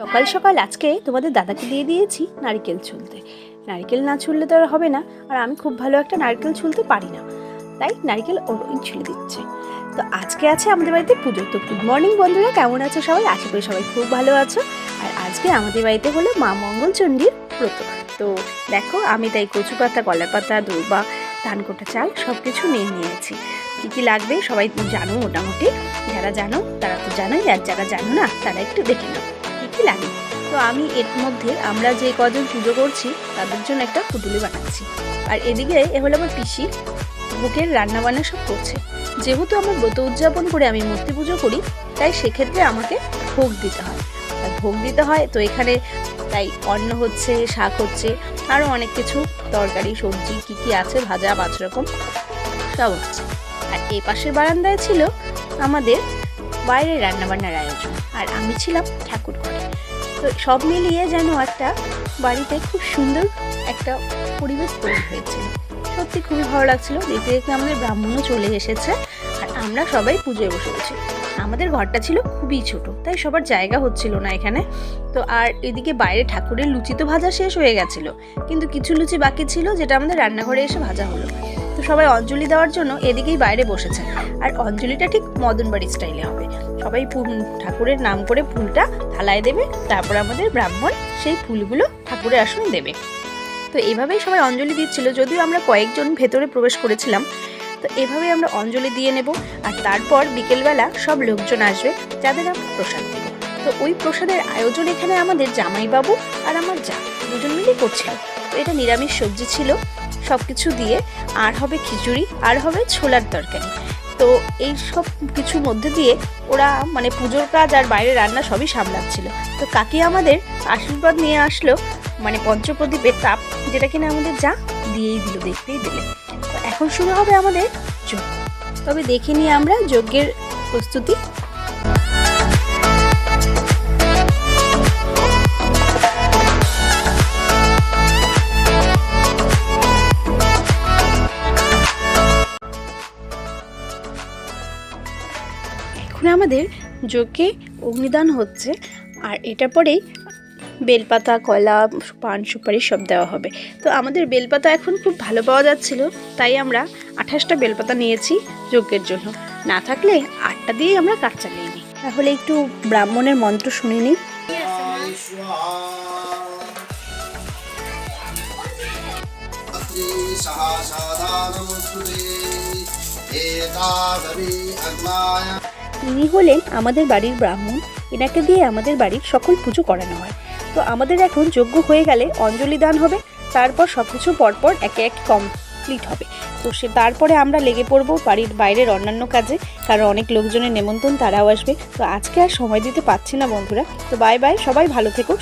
সকাল সকাল আজকে তোমাদের দাদাকে দিয়ে দিয়েছি নারকেল ছুলতে। নারকেল না ছুললে তো আর হবে না, আর আমি খুব ভালো একটা নারকেল ছুলতে পারি না। তাই নারকেল ওই ছুলে দিচ্ছে। তো আজকে আছে আমাদের বাড়িতে পুজো। তো গুড মর্নিং বন্ধুরা, কেমন আছো সবাই? আশা করি সবাই খুব ভালো আছো। আর আজকে আমাদের বাড়িতে হলো মা মঙ্গলচণ্ডীর ব্রত। তো দেখো, আমি তাই কচু পাতা, কলা পাতা দৌবা ধানকোটা চাল সব কিছু নিয়ে নিয়েছি। কী কী লাগবে সবাই জানো মোটামুটি। যারা জানো তারা তো জানোই, আর যারা জানো না তারা একটু দেখে নাও। কী লাগে তো আমি এর মধ্যে আমরা যে কজন পুজো করছি, তাদের জন্য একটা পুটুলি বানাচ্ছি। আর এদিকে এ হলো আমার পিসি, বুকের রান্না বান্না সব করছে। যেহেতু আমার ব্রত উদযাপন করে আমি মূর্তি পুজো করি, তাই সেক্ষেত্রে আমাকে ভোগ দিতে হয়। আর ভোগ দিতে হয়, তো এখানে তাই অন্ন হচ্ছে, শাক হচ্ছে আরও অনেক কিছু, তরকারি, সবজি, কী কী আছে, ভাজা, পাঁচ রকম, সব হচ্ছে আর এই পাশের বারান্দায় ছিল আমাদের বাইরে রান্নাবান্নার আয়োজন। আর আমি ছিলাম ঠাকুর ঘরে। তো সব মিলিয়ে যেন একটা বাড়িতে খুব সুন্দর একটা পরিবেশ তৈরি হয়েছিল সত্যি খুবই ভালো লাগছিল। দেখতে দেখতে আমাদের ব্রাহ্মণও চলে এসেছে আর আমরা সবাই পুজোয় বসে গেছি। আমাদের ঘরটা ছিল খুবই ছোট, তাই সবার জায়গা হচ্ছিল না এখানে। তো আর এদিকে বাইরে ঠাকুরের লুচি তো ভাজা শেষ হয়ে গেছিল। কিন্তু কিছু লুচি বাকি ছিল যেটা আমাদের রান্নাঘরে এসে ভাজা হলো। তো সবাই অঞ্জলি দেওয়ার জন্য এদিকেই বাইরে বসেছে। আর অঞ্জলিটা ঠিক মদন বাড়ি স্টাইলে হবে। সবাই ঠাকুরের নাম করে ফুলটা থালায় দেবে, তারপর আমাদের ব্রাহ্মণ সেই ফুলগুলো ঠাকুরের আসন দেবে। তো এইভাবেই সবাই অঞ্জলি দিচ্ছিল, যদিও আমরা কয়েকজন ভেতরে প্রবেশ করেছিলাম। তো এভাবে আমরা অঞ্জলি দিয়ে নেব, আর তারপর বিকেলবেলা সব লোকজন আসবে যাদের আমরা প্রসাদ দেবো। তো ওই প্রসাদের আয়োজন এখানে আমাদের জামাইবাবু আর আমার যা দুজন মিলেই করছিল। তো এটা নিরামিষ সবজি ছিল। সব কিছু দিয়ে, আর হবে খিচুড়ি, আর হবে ছোলার তরকারি। তো এই সব কিছুর মধ্যে দিয়ে ওরা মানে পুজোর কাজ আর বাইরে রান্না সবই সামলাচ্ছিল। তো কাকি আমাদের আশীর্বাদ নিয়ে আসলো মানে পঞ্চপ্রদীপের তাপ, যেটা কিনা আমাদের যা দিয়েই দিল, দেখতেই দিলে। তো এখন শুরু হবে আমাদের যজ্ঞ। তবে দেখে নিয়ে আমরা যজ্ঞের প্রস্তুতি। আমাদের যজ্ঞে অগ্নিদান হচ্ছে আর এটা পরেই বেলপাতা, কলা, পান, সুপারি সব দেওয়া হবে। তো আমাদের বেলপাতা এখন খুব ভালো পাওয়া যাচ্ছিল, তাই আমরা আঠাশটা বেলপাতা নিয়েছি যজ্ঞের জন্য। না থাকলে আটটা দিয়েই আমরা কাজ চালিয়ে নিই। তাহলে একটু ব্রাহ্মণের মন্ত্র শুনে নিই। ইনি হলেন আমাদের বাড়ির ব্রাহ্মণ। এনাকে দিয়ে আমাদের বাড়ির সকল পুজো করানো হয়। তো আমাদের এখন যোগ্য হয়ে গেলে অঞ্জলি দান হবে, তারপর সব কিছু পরপর একে এক কমপ্লিট হবে। তো সে তারপরে আমরা লেগে পড়ব বাড়ির বাইরের অন্যান্য কাজে, কারণ অনেক লোকজনের নেমন্তন, তারাও আসবে। তো আজকে আর সময় দিতে পারছি না বন্ধুরা। তো বাই বাই সবাই ভালো থেকো